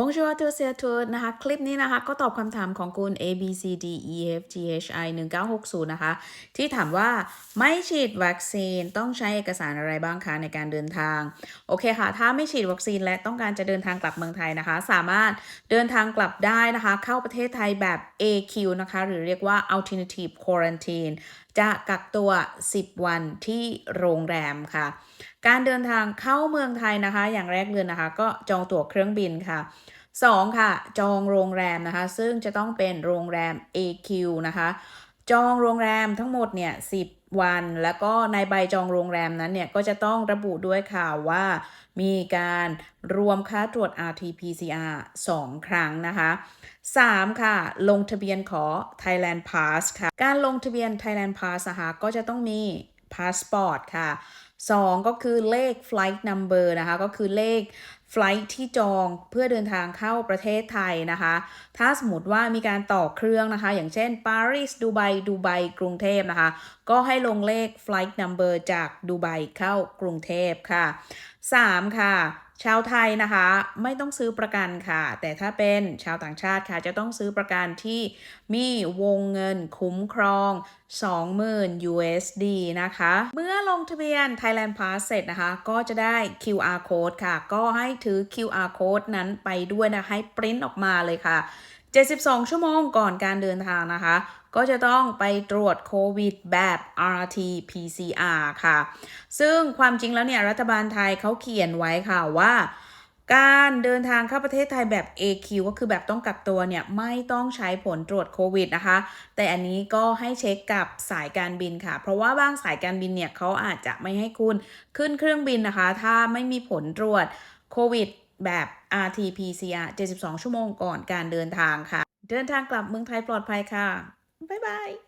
Bonjour à tous et à toutes นะคะ คลิปนี้นะคะ ก็ตอบคำถามของคุณ A B C D E F G H I 1960 นะคะ ที่ถามว่าไม่ฉีดวัคซีนต้องใช้เอกสารอะไรบ้างคะในการเดินทาง โอเคค่ะ ถ้าไม่ฉีดวัคซีนและต้องการจะเดินทางกลับเมืองไทยนะคะ สามารถเดินทางกลับได้นะคะ เข้าประเทศไทยแบบ AQ นะคะ หรือเรียกว่า alternative quarantine จะกักตัว 10 วันที่โรงแรมค่ะ การเดินทางเข้าเมืองไทยนะคะ อย่างแรกเลยนะคะ ก็จองตั๋วเครื่องบินค่ะ 2 ค่ะ จองโรงแรมนะคะ ซึ่งจะต้องเป็นโรงแรม AQ นะคะ จองโรงแรมทั้งหมดเนี่ย10 วัน แล้วก็ในใบจองโรงแรมนั้นเนี่ย ก็จะต้องระบุด้วยค่ะว่ามีการรวมค่าตรวจ RT-PCR 2 ครั้งนะคะ 3 ค่ะ ลงทะเบียนขอ Thailand Pass ค่ะ การลงทะเบียน Thailand Pass นะคะก็จะต้องมีพาสปอร์ตค่ะ 2 ก็คือเลข flight number นะคะ ก็คือเลข flight ที่จองเพื่อเดินทางเข้าประเทศไทยนะคะ ถ้าสมมติว่ามีการต่อเครื่องนะคะ อย่างเช่นปารีสดูไบดูไบกรุงเทพนะคะ ก็ให้ลงเลข flight number จากดูไบเข้ากรุงเทพค่ะ 3 ค่ะชาวไทยนะคะไม่ต้องซื้อประกันค่ะ แต่ถ้าเป็นชาวต่างชาติค่ะ จะต้องซื้อประกันที่มีวงเงินคุ้มครอง 20,000 USD นะคะ เมื่อลงทะเบียน Thailand Pass เสร็จนะคะ ก็จะได้ QR code ค่ะ ก็ให้ถือ QR code นั้นไปด้วยนะให้ปริ้นออกมาเลยค่ะ 72 ชั่วโมงก่อนการเดินทางนะคะ ก็จะต้องไปตรวจโควิดแบบ RT PCR ค่ะ ซึ่งความจริงแล้วเนี่ย รัฐบาลไทยเขาเขียนไว้ค่ะว่าการเดินทางเข้าประเทศไทยแบบ AQ ก็คือแบบต้องกักตัวเนี่ย ไม่ต้องใช้ผลตรวจโควิดนะคะ แต่อันนี้ก็ให้เช็คกับสายการบินค่ะ เพราะว่าบางสายการบินเนี่ยเขาอาจจะไม่ให้คุณขึ้นเครื่องบินนะคะ ถ้าไม่มีผลตรวจโควิดแบบ RT-PCR 72 ชั่วโมงก่อนการเดินทางค่ะ เดินทางกลับเมืองไทยปลอดภัยค่ะ บ๊ายบาย